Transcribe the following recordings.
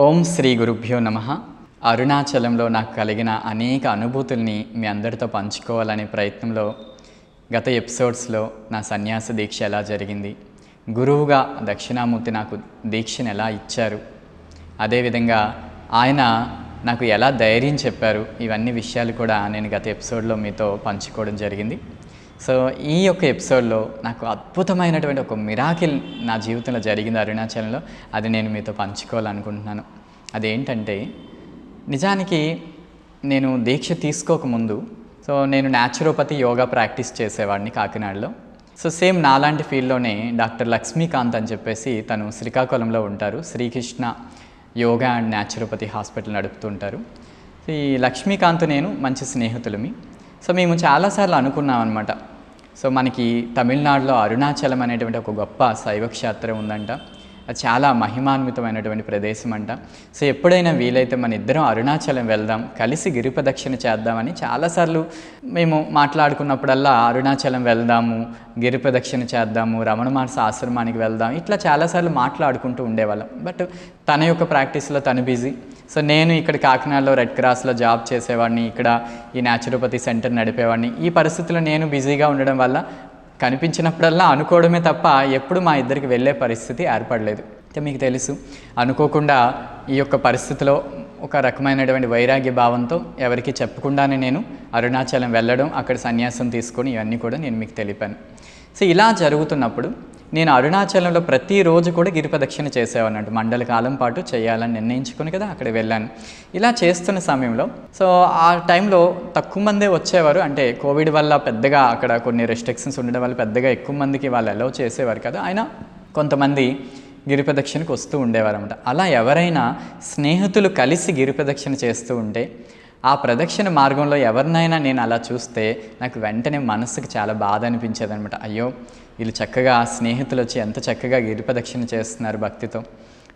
ఓం శ్రీ గురుభ్యో నమ. అరుణాచలంలో నాకు కలిగిన అనేక అనుభూతుల్ని మీ అందరితో పంచుకోవాలనే ప్రయత్నంలో గత ఎపిసోడ్స్లో నా సన్యాస దీక్ష ఎలా జరిగింది? గురువుగా దక్షిణామూర్తి నాకు దీక్షను ఎలా ఇచ్చారు? అదేవిధంగా ఆయన నాకు ఎలా ధైర్యం చెప్పారు? ఇవన్నీ విషయాలు కూడా నేను గత ఎపిసోడ్లో మీతో పంచుకోవడం జరిగింది. సో ఈ యొక్క ఎపిసోడ్లో నాకు అద్భుతమైనటువంటి ఒక మిరాకిల్ నా జీవితంలో జరిగింది అరుణాచలంలో. అది నేను మీతో పంచుకోవాలనుకుంటున్నాను. అదేంటంటే నిజానికి నేను దీక్ష తీసుకోకముందు సో నేను న్యాచురోపతి యోగా ప్రాక్టీస్ చేసేవాడిని కాకినాడలో. సో సేమ్ నాలాంటి ఫీల్డ్లోనే డాక్టర్ లక్ష్మీకాంత్ అని చెప్పేసి తను శ్రీకాకుళంలో ఉంటారు. Srikrishna yoga and naturopathy hospital నడుపుతుంటారు ఈ లక్ష్మీకాంత్ నేను మంచి స్నేహితులమి. సో మేము చాలాసార్లు అనుకున్నాం అనమాట సో మనకి తమిళనాడులో అరుణాచలం అనేటువంటి ఒక గొప్ప శైవక్షేత్రం ఉందంట. అది చాలా మహిమాన్వితమైనటువంటి ప్రదేశం అంట సో ఎప్పుడైనా వీలైతే మన ఇద్దరం అరుణాచలం వెళ్దాం కలిసి గిరి ప్రదక్షిణ చేద్దామని చాలాసార్లు మేము మాట్లాడుకున్నప్పుడల్లా అరుణాచలం వెళ్దాము గిరి ప్రదక్షిణ చేద్దాము రమణ మహర్షి ఆశ్రమానికి వెళ్దాం ఇట్లా చాలాసార్లు మాట్లాడుకుంటూ ఉండేవాళ్ళం. బట్ తన యొక్క ప్రాక్టీస్లో తను బిజీ. సో నేను ఇక్కడ కాకినాడలో రెడ్ క్రాస్లో జాబ్ చేసేవాడిని ఇక్కడ ఈ న్యాచురోపతి సెంటర్ నడిపేవాడిని. ఈ పరిస్థితుల్లో నేను బిజీగా ఉండడం వల్ల కనిపించినప్పుడల్లా అనుకోవడమే తప్ప ఎప్పుడు మా ఇద్దరికి వెళ్ళే పరిస్థితి ఏర్పడలేదు. అయితే మీకు తెలుసు అనుకోకుండా ఈ యొక్క పరిస్థితిలో ఒక రకమైనటువంటి వైరాగ్య భావంతో ఎవరికి చెప్పకుండానే నేను అరుణాచలం వెళ్ళడం అక్కడ సన్యాసం తీసుకొని ఇవన్నీ కూడా నేను మీకు తెలిపాను. సో ఇలా జరుగుతున్నప్పుడు నేను అరుణాచలంలో ప్రతిరోజు కూడా గిరి ప్రదక్షిణ చేసేవాడినట్టు మండల కాలం పాటు చేయాలని నిర్ణయించుకుని కదా అక్కడ వెళ్ళాను. ఇలా చేస్తున్న సమయంలో సో ఆ టైంలో తక్కువ మందే వచ్చేవారు. అంటే కోవిడ్ వల్ల పెద్దగా అక్కడ కొన్ని రెస్ట్రిక్షన్స్ ఉండడం వల్ల పెద్దగా ఎక్కువ మందికి వాళ్ళు అలౌ చేసేవారు కదా. అయినా కొంతమంది గిరి ప్రదక్షిణకు వస్తూ ఉండేవారు అనమాట అలా ఎవరైనా స్నేహితులు కలిసి గిరి ప్రదక్షిణ చేస్తూ ఉంటే ఆ ప్రదక్షిణ మార్గంలో ఎవరినైనా నేను అలా చూస్తే నాకు వెంటనే మనసుకు చాలా బాధ అనిపించేది అనమాట అయ్యో వీళ్ళు చక్కగా స్నేహితులు వచ్చి ఎంత చక్కగా గిరి ప్రదక్షిణ చేస్తున్నారు భక్తితో.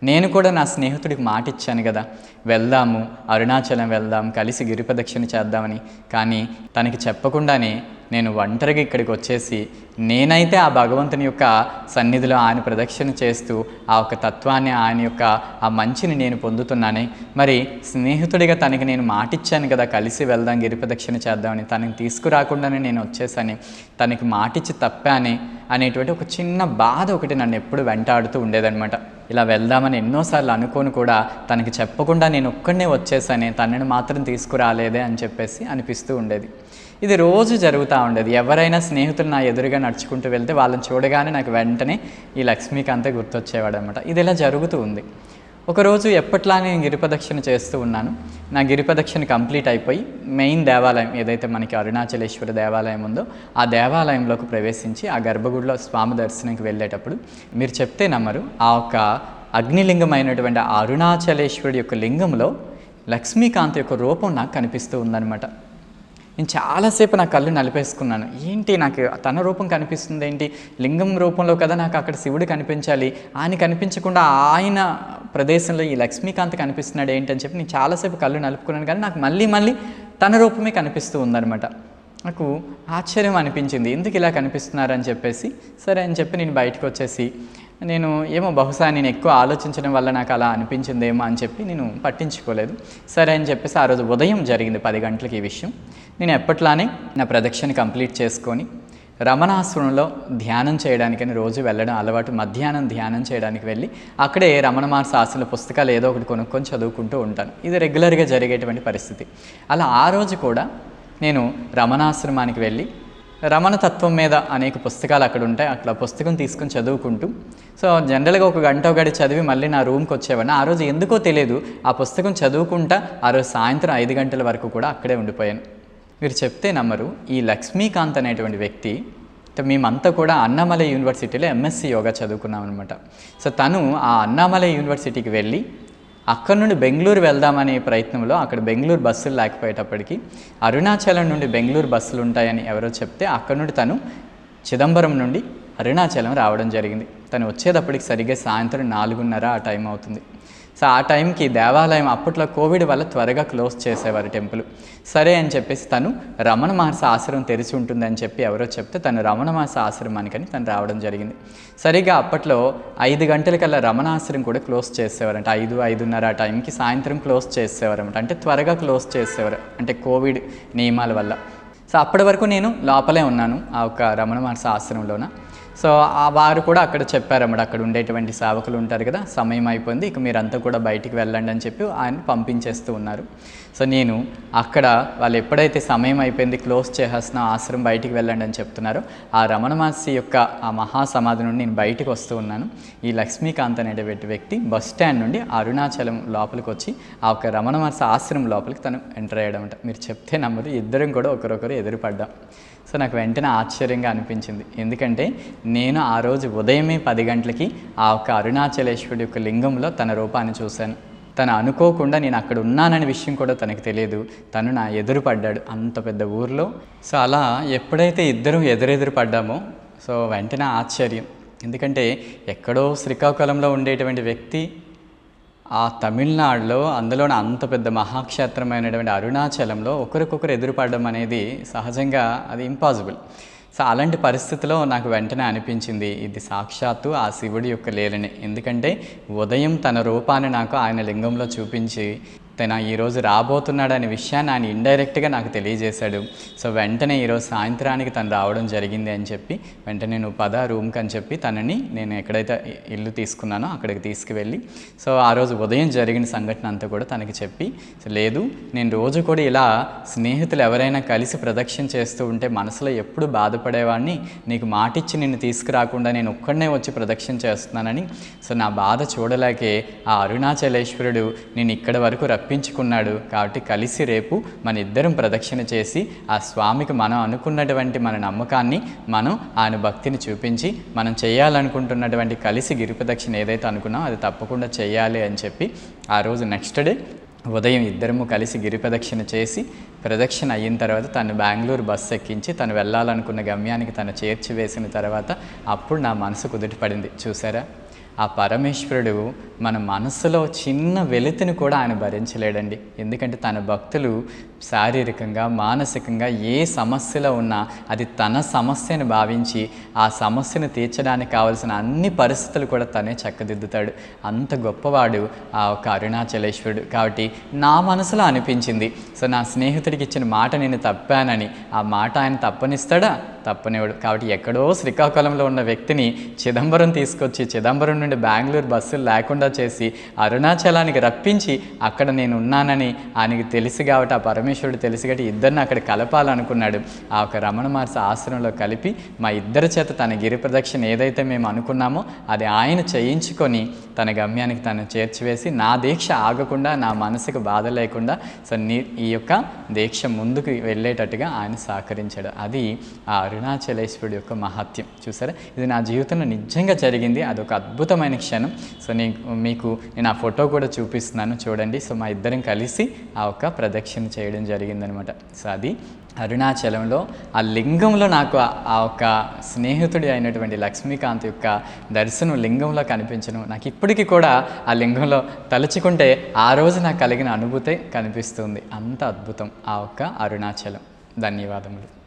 నేను కూడా నా స్నేహితుడికి మాట ఇచ్చాను కదా. వెళ్దాము అరుణాచలం వెళ్దాం కలిసి గిరి ప్రదక్షిణ చేద్దామని. కానీ తనకి చెప్పకుండానే నేను ఒంటరిగా ఇక్కడికి వచ్చేసి నేనైతే ఆ భగవంతుని యొక్క సన్నిధిలో ఆయన ప్రదక్షిణ చేస్తూ ఆ ఒక తత్వాన్ని ఆయన యొక్క ఆ మంచిని నేను పొందుతున్నానే. మరి స్నేహితుడిగా తనకి నేను మాటిచ్చాను కదా కలిసి వెళ్దాం గిరి ప్రదక్షిణ చేద్దామని. తనకి తీసుకురాకుండానే నేను వచ్చేసాను. తనకి మాటిచ్చి తప్పానే అనేటువంటి ఒక చిన్న బాధ ఒకటి నన్ను ఎప్పుడు వెంటాడుతూ ఉండేదన్నమాట. ఇలా వెళ్దామని ఎన్నోసార్లు అనుకోని కూడా తనకి చెప్పకుండా నేను ఒక్కడనే వచ్చేసానే తనని మాత్రం తీసుకురాలేదే అని చెప్పేసి అనిపిస్తూ ఉండేది. ఇది రోజు జరుగుతూ ఉండేది. ఎవరైనా స్నేహితులు నా ఎదురుగా నడుచుకుంటూ వెళ్తే వాళ్ళని చూడగానే నాకు వెంటనే ఈ లక్ష్మీకాంతే గుర్తొచ్చేవాడు అనమాట ఇది ఇలా జరుగుతూ ఉంది. ఒకరోజు ఎప్పట్లా నేను గిరిప్రదక్షిణ చేస్తూ ఉన్నాను. నా గిరిప్రదక్షిణ కంప్లీట్ అయిపోయి మెయిన్ దేవాలయం ఏదైతే మనకి అరుణాచలేశ్వర దేవాలయం ఉందో ఆ దేవాలయంలోకి ప్రవేశించి ఆ గర్భగుడిలో స్వామి దర్శనంకి వెళ్ళేటప్పుడు మీరు చెప్తే నమ్మరు ఆ యొక్క అగ్నిలింగమైనటువంటి ఆ అరుణాచలేశ్వరుడి యొక్క లింగంలో లక్ష్మీకాంత్ యొక్క రూపం నాకు కనిపిస్తూ ఉందన్నమాట. నేను చాలాసేపు నా కళ్ళు నలిపేసుకున్నాను. ఏంటి నాకు తన రూపం కనిపిస్తుంది ఏంటి? లింగం రూపంలో కదా నాకు అక్కడ శివుడు కనిపించాలి. ఆయన కనిపించకుండా ఆయన ప్రదేశంలో ఈ లక్ష్మీకాంత్ కనిపిస్తున్నాడు ఏంటని చెప్పి నేను చాలాసేపు కళ్ళు నలుపుకున్నాను. కానీ నాకు మళ్ళీ మళ్ళీ తన రూపమే కనిపిస్తూ ఉందన్నమాట. నాకు ఆశ్చర్యం అనిపించింది. ఎందుకు ఇలా కనిపిస్తున్నారని చెప్పేసి. సరే అని చెప్పి నేను బయటకు వచ్చేసి నేను ఏమో బహుశా నేను ఎక్కువ ఆలోచించడం వల్ల నాకు అలా అనిపించిందేమో అని చెప్పి నేను పట్టించుకోలేదు. సరే అని చెప్పేసి ఆ రోజు ఉదయం జరిగింది పది గంటలకి ఈ విషయం. నేను ఎప్పట్లానే నా ప్రదక్షిణ కంప్లీట్ చేసుకొని రమణాశ్రమంలో ధ్యానం చేయడానికని రోజు వెళ్ళడం అలవాటు మధ్యాహ్నం ధ్యానం చేయడానికి వెళ్ళి అక్కడే రమణ మహర్షి ఆశల పుస్తకాలు ఏదో ఒకటి కొనుక్కొని చదువుకుంటూ ఉంటాను. ఇది రెగ్యులర్గా జరిగేటువంటి పరిస్థితి. అలా ఆ రోజు కూడా నేను రమణాశ్రమానికి వెళ్ళి రమణ తత్వం మీద అనేక పుస్తకాలు అక్కడ ఉంటాయి. అక్కడ పుస్తకం తీసుకుని చదువుకుంటూ. సో జనరల్గా ఒక గంట గడి చదివి మళ్ళీ నా రూమ్కి వచ్చేవాడిని. ఆ రోజు ఎందుకో తెలియదు. ఆ పుస్తకం చదువుకుంటా ఆ రోజు సాయంత్రం ఐదు గంటల వరకు కూడా అక్కడే ఉండిపోయాను. మీరు చెప్తే నమ్మరు. ఈ లక్ష్మీకాంత్ అనేటువంటి వ్యక్తి మేమంతా కూడా అన్నామలై యూనివర్సిటీలో ఎంఎస్సి యోగా చదువుకున్నాం అనమాట సో తను ఆ అన్నామలై యూనివర్సిటీకి వెళ్ళి అక్కడ నుండి బెంగళూరు వెళ్దామనే ప్రయత్నంలో అక్కడ బెంగళూరు బస్సులు లేకపోయేటప్పటికి అరుణాచలం నుండి బెంగళూరు బస్సులు ఉంటాయని ఎవరో చెప్తే అక్కడ నుండి తను చిదంబరం నుండి అరుణాచలం రావడం జరిగింది. తను వచ్చేటప్పటికి సరిగ్గా సాయంత్రం నాలుగున్నర ఆ టైం అవుతుంది. సో ఆ టైంకి దేవాలయం అప్పట్లో కోవిడ్ వల్ల త్వరగా క్లోజ్ చేసేవారు టెంపుల్. సరే అని చెప్పేసి తను రమణ మహర్షి ఆశ్రమం తెరిచి ఉంటుందని చెప్పి ఎవరో చెప్తే తను రమణ మహర్షి ఆశ్రమానికని తను రావడం జరిగింది. సరిగా అప్పట్లో ఐదు గంటలకల్లా రమణాశ్రమం కూడా క్లోజ్ చేసేవారంట. ఐదు ఐదున్నర ఆ టైంకి సాయంత్రం క్లోజ్ చేసేవారన్నమాట. అంటే త్వరగా క్లోజ్ చేసేవారు. అంటే కోవిడ్ నియమాల వల్ల. సో అప్పటి వరకు నేను లోపలే ఉన్నాను ఆ ఒక రమణ మహర్షి ఆశ్రమంలోన. సో ఆ వారు కూడా అక్కడ చెప్పారన్నమాట అక్కడ ఉండేటువంటి సేవకులు ఉంటారు కదా సమయం అయిపోయింది ఇక మీరంతా కూడా బయటికి వెళ్ళండి అని చెప్పి ఆయన పంపించేస్తూ ఉన్నారు. సో నేను అక్కడ వాళ్ళు ఎప్పుడైతే సమయం అయిపోయింది క్లోజ్ చేసేసిన ఆశ్రమం బయటికి వెళ్ళండి అని చెప్తున్నారో ఆ రమణ మహర్షి యొక్క ఆ మహాసమాధి నుండి నేను బయటకు వస్తూ ఉన్నాను. ఈ లక్ష్మీకాంత్ అనేటువంటి వ్యక్తి బస్ స్టాండ్ నుండి అరుణాచలం లోపలికి వచ్చి ఆ యొక్క రమణ మహర్షి ఆశ్రమం లోపలికి తను ఎంటర్ అయ్యడం అంట మీరు చెప్తే నమ్మదు ఇద్దరం కూడా ఒకరొకరు ఎదురుపడ్డాం. సో నాకు వెంటనే ఆశ్చర్యంగా అనిపించింది. ఎందుకంటే నేను ఆ రోజు ఉదయమే పది గంటలకి ఆ యొక్క అరుణాచలేశ్వరుడి యొక్క లింగంలో తన రూపాన్ని చూశాను. తను అనుకోకుండా నేను అక్కడ ఉన్నాననే విషయం కూడా తనకు తెలియదు. తను నా ఎదురు పడ్డాడు అంత పెద్ద ఊర్లో. సో అలా ఎప్పుడైతే ఇద్దరం ఎదురెదురు పడ్డామో సో వెంటనే ఆశ్చర్యం. ఎందుకంటే ఎక్కడో శ్రీకాకుళంలో ఉండేటువంటి వ్యక్తి ఆ తమిళనాడులో అందులోనే అంత పెద్ద మహాక్షేత్రమైనటువంటి అరుణాచలంలో ఒకరికొకరు ఎదురుపడడం అనేది సహజంగా అది ఇంపాసిబుల్ సో అలాంటి పరిస్థితిలో నాకు వెంటనే అనిపించింది ఇది సాక్షాత్తు ఆ శివుడి యొక్క లీలని. ఎందుకంటే ఉదయం తన రూపాన్ని నాకు ఆయన లింగంలో చూపించి తన ఈరోజు రాబోతున్నాడనే విషయాన్ని ఆయన ఇండైరెక్ట్గా నాకు తెలియజేశాడు. సో వెంటనే ఈరోజు సాయంత్రానికి తను రావడం జరిగింది అని చెప్పి వెంటనే నువ్వు పద రూమ్కి అని చెప్పి తనని నేను ఎక్కడైతే ఇల్లు తీసుకున్నానో అక్కడికి తీసుకువెళ్ళి సో ఆ రోజు ఉదయం జరిగిన సంఘటన అంతా కూడా తనకి చెప్పి లేదు నేను రోజు కూడా ఇలా స్నేహితులు ఎవరైనా కలిసి ప్రదక్షిణ చేస్తూ ఉంటే మనసులో ఎప్పుడు బాధపడేవాడిని నీకు మాటిచ్చి నిన్ను తీసుకురాకుండా నేను ఒక్కడనే వచ్చి ప్రదక్షిణ చేస్తున్నానని సో నా బాధ చూడలేకే ఆ అరుణాచలేశ్వరుడు నేను ఇక్కడ వరకు తప్పించుకున్నాడు కాబట్టి కలిసి రేపు మన ఇద్దరం ప్రదక్షిణ చేసి ఆ స్వామికి మనం అనుకున్నటువంటి మన నమ్మకాన్ని మనం ఆయన భక్తిని చూపించి మనం చేయాలనుకుంటున్నటువంటి కలిసి గిరి ప్రదక్షిణ ఏదైతే అనుకున్నామో అది తప్పకుండా చేయాలి అని చెప్పి ఆ రోజు నెక్స్ట్ డే ఉదయం ఇద్దరము కలిసి గిరి ప్రదక్షిణ చేసి ప్రదక్షిణ అయిన తర్వాత తను బెంగళూరు బస్సు ఎక్కించి తను వెళ్ళాలనుకున్న గమ్యానికి తను చేర్చి వేసిన తర్వాత అప్పుడు నా మనసు కుదుటపడింది చూసారా? ఆ పరమేశ్వరుడు మన మనసులో చిన్న వెలితిని కూడా ఆయన భరించలేడండి. ఎందుకంటే తన భక్తులు శారీరకంగా మానసికంగా ఏ సమస్యలో ఉన్నా అది తన సమస్యను భావించి ఆ సమస్యను తీర్చడానికి కావలసిన అన్ని పరిస్థితులు కూడా తనే చక్కదిద్దుతాడు. అంత గొప్పవాడు ఆ ఒక అరుణాచలేశ్వరుడు. కాబట్టి నా మనసులో అనిపించింది సో నా స్నేహితుడికి ఇచ్చిన మాట నేను తప్పానని. ఆ మాట ఆయన తప్పనిస్తాడా? తప్పనివాడు కాబట్టి ఎక్కడో శ్రీకాకుళంలో ఉన్న వ్యక్తిని చిదంబరం తీసుకొచ్చి చిదంబరం నుండి బెంగళూరు బస్సులు లేకుండా చేసి అరుణాచలానికి రప్పించి అక్కడ నేను ఉన్నానని ఆయనకి తెలిసి కాబట్టి ఆ పరమేశ్వరుడు తెలిసి ఇద్దరిని అక్కడ కలపాలనుకున్నాడు. ఆ ఒక రమణ మహర్షి ఆశ్రమంలో కలిపి మా ఇద్దరి చేత తన గిరి ప్రదక్షిణ ఏదైతే మేము అనుకున్నామో అది ఆయన చేయించుకొని తన గమ్యానికి తను చేర్చివేసి నా దీక్ష ఆగకుండా నా మనసుకు బాధ లేకుండా సో నీ ఈ యొక్క దీక్ష ముందుకు వెళ్ళేటట్టుగా ఆయన సహకరించాడు. అది ఆ అరుణాచలేశ్వరుడు యొక్క మహత్యం. చూసారా? ఇది నా జీవితంలో నిజంగా జరిగింది. అదొక అద్భుతమైన క్షణం. సో నీకు మీకు నేను ఆ ఫోటో కూడా చూపిస్తున్నాను. చూడండి. సో మా ఇద్దరం కలిసి ఆ ఒక ప్రదక్షిణ చేయడం జరిగిందనమాట. సో అది అరుణాచలంలో ఆ లింగంలో నాకు ఆ- ఒక స్నేహితుడి అయినటువంటి లక్ష్మీకాంత్ యొక్క దర్శనం లింగంలో కనిపించడం నాకు ఇప్పటికీ కూడా ఆ లింగంలో తలుచుకుంటే ఆ రోజు నాకు కలిగిన అనుభూతే కనిపిస్తుంది. అంత అద్భుతం ఆ ఒక్క అరుణాచలం. ధన్యవాదములు.